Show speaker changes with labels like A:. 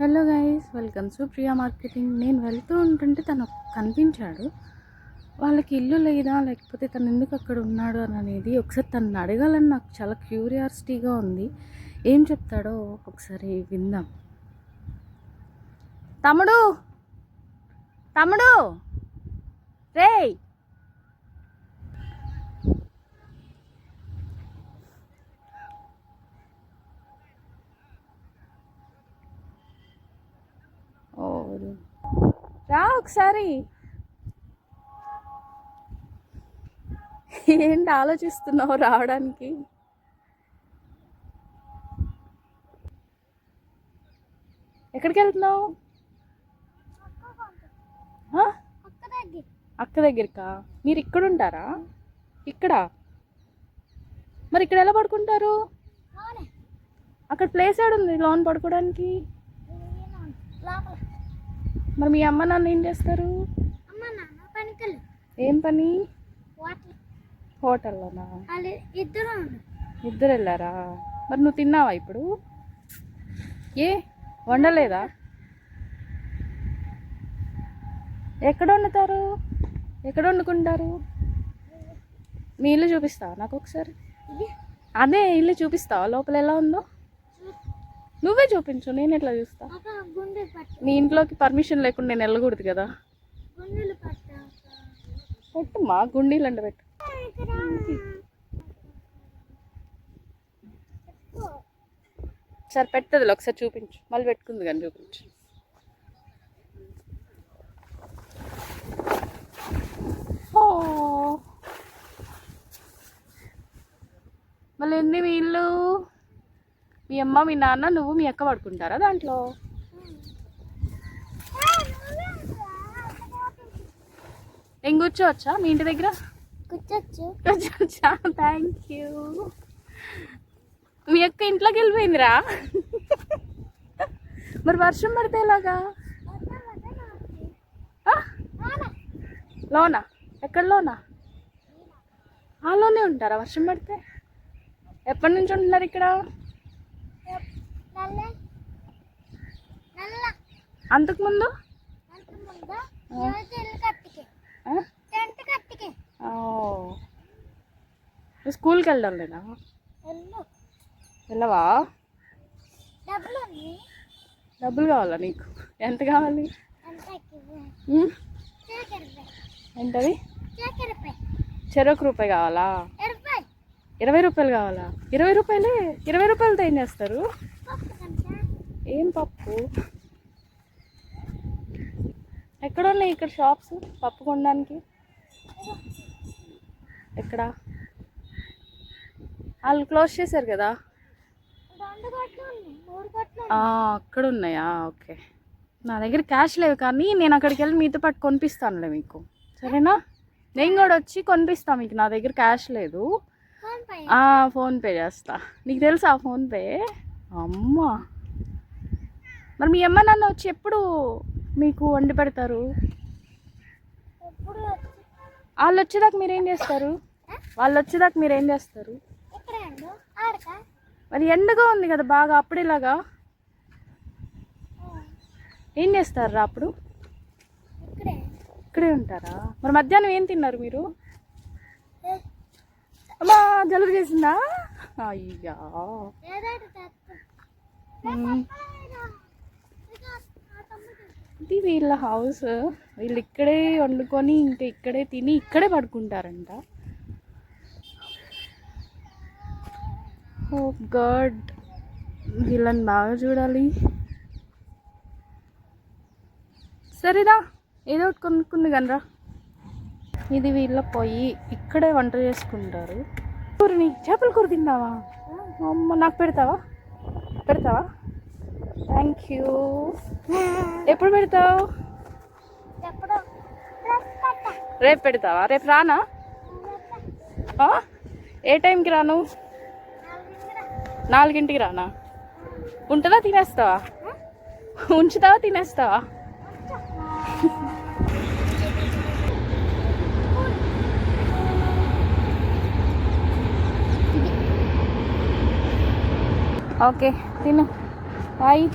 A: Hello guys welcome to Priya marketing. నేను వెళ్తూ ఉంటుంటే తను కనిపించాడు. వాళ్ళకి ఇల్లు లేదా లేకపోతే తను ఎందుకు అక్కడ ఉన్నాడు అని అనేది ఒకసారి తనని అడగాలని నాకు చాలా క్యూరియాసిటీగా ఉంది. ఏం చెప్తాడో ఒకసారి విందాం. తమ్ముడు! తమ్ముడు! రేయ్! రా ఒకసారి. ఏంటి ఆలోచిస్తున్నావు రావడానికి? ఎక్కడికి వెళ్తున్నావు? అక్క దగ్గరికా? మీరు ఇక్కడ ఉంటారా? ఇక్కడ? మరి ఇక్కడ ఎలా పడుకుంటారు? అక్కడ ప్లేస్ ఏడు ఉంది లోన్ పడుకోవడానికి? మరి మీ అమ్మ నాన్న ఏం చేస్తారు? ఏం పని? హోటల్లోనా?
B: ఇద్దరు
A: ఇద్దరు వెళ్ళారా? మరి నువ్వు తిన్నావా ఇప్పుడు? ఏ వండలేదా? ఎక్కడ వండుతారు? ఎక్కడ వండుకుంటారు? మీ ఇల్లు చూపిస్తావా నాకు ఒకసారి? అదే ఇల్లు చూపిస్తావా? లోపల ఎలా ఉందో? నువ్వే చూపించు నేను ఎట్లా చూస్తా? నీ ఇంట్లోకి పర్మిషన్ లేకుండా నేను వెళ్ళకూడదు కదా?
B: పట్ట.
A: పెట్టుమా గుండీలు అంట పెట్టు సరే పెట్టదులే ఒకసారి చూపించు. మళ్ళీ పెట్టుకుంది కానీ చూపించు. మళ్ళీ ఎన్ని మీ ఇల్లు మీ అమ్మ మీ నాన్న నువ్వు మీ అక్క పడుకుంటారా దాంట్లో? ఏం కూర్చోవచ్చా? మీ ఇంటి దగ్గర?
B: కూర్చోచ్చు
A: కూర్చోవచ్చా? థ్యాంక్ యూ మీ అక్క ఇంట్లోకి వెళ్ళిపోయిందిరా? మరి వర్షం పడితే ఎలాగా? లోనా? ఎక్కడ లోనా? ఆలోనే ఉంటారా వర్షం పడితే? ఎప్పటి నుంచి ఉంటున్నారు ఇక్కడ? నువ్వు స్కూల్కి వెళ్ళడం లేదా
B: వెళ్ళు.
A: వెళ్ళవా?
B: డబ్బులు
A: కావాలా నీకు? ఎంత కావాలి? ఏంటది? చెరకు రూపాయి కావాలా? ఇరవై రూపాయలు కావాలా? ఇరవై రూపాయలే? ఇరవై రూపాయలతో ఏం చేస్తారు? ఏం పప్పు? ఎక్కడ ఉన్నాయి ఇక్కడ షాప్స్? పప్పు కొనడానికి? ఎక్కడ? వాళ్ళు క్లోజ్ చేశారు కదా? అక్కడ ఉన్నాయా ఓకే. నా దగ్గర క్యాష్ లేవు కానీ నేను అక్కడికి వెళ్ళి మీతో పాటు కొనిపిస్తానులే మీకు. సరేనా? నేను కూడా వచ్చి కొనిపిస్తాను మీకు. నా దగ్గర క్యాష్ లేదు. ఫోన్పే చేస్తా. నీకు తెలుసా ఫోన్పే అమ్మా! మరి మీ అమ్మ నాన్న వచ్చి ఎప్పుడు మీకు వండి పెడతారు? వాళ్ళు వచ్చేదాకా మీరేం చేస్తారు? వాళ్ళు వచ్చేదాకా మీరేం చేస్తారు?
B: ఎండు ఆడక?
A: మరి ఎండగా ఉంది కదా బాగా అప్పుడేలాగా ఏం చేస్తారా అప్పుడు?
B: ఇక్కడే.
A: ఉంటారా? మరి మధ్యాహ్నం ఏం తిన్నారు మీరు? అమ్మా జలుబు చేసిందా? అయ్యా. ఇది వీళ్ళ హౌస్ వీళ్ళు ఇక్కడే వండుకొని ఇంకా ఇక్కడే తిని ఇక్కడే పడుకుంటారంట. Oh ఓ గాడ్ వీళ్ళని బాగా చూడాలి. సరేదా ఏదో ఒకటి కొనుక్కుంది కనరా ఇది వీళ్ళ పొయ్యి ఇక్కడే వంట చేసుకుంటారు. కూరని చేపల కూర తిన్నావా అమ్మ నాకు పెడతావా? పెడతావా? థ్యాంక్ యూ ఎప్పుడు పెడతావు? రేపు పెడతావా? రేపు రానా? ఏ టైంకి రాను? నాలుగింటికి రానా? ఉంటుందా తినేస్తావా? ఉంచుతావా తినేస్తావా? ఓకే తిను. Bye.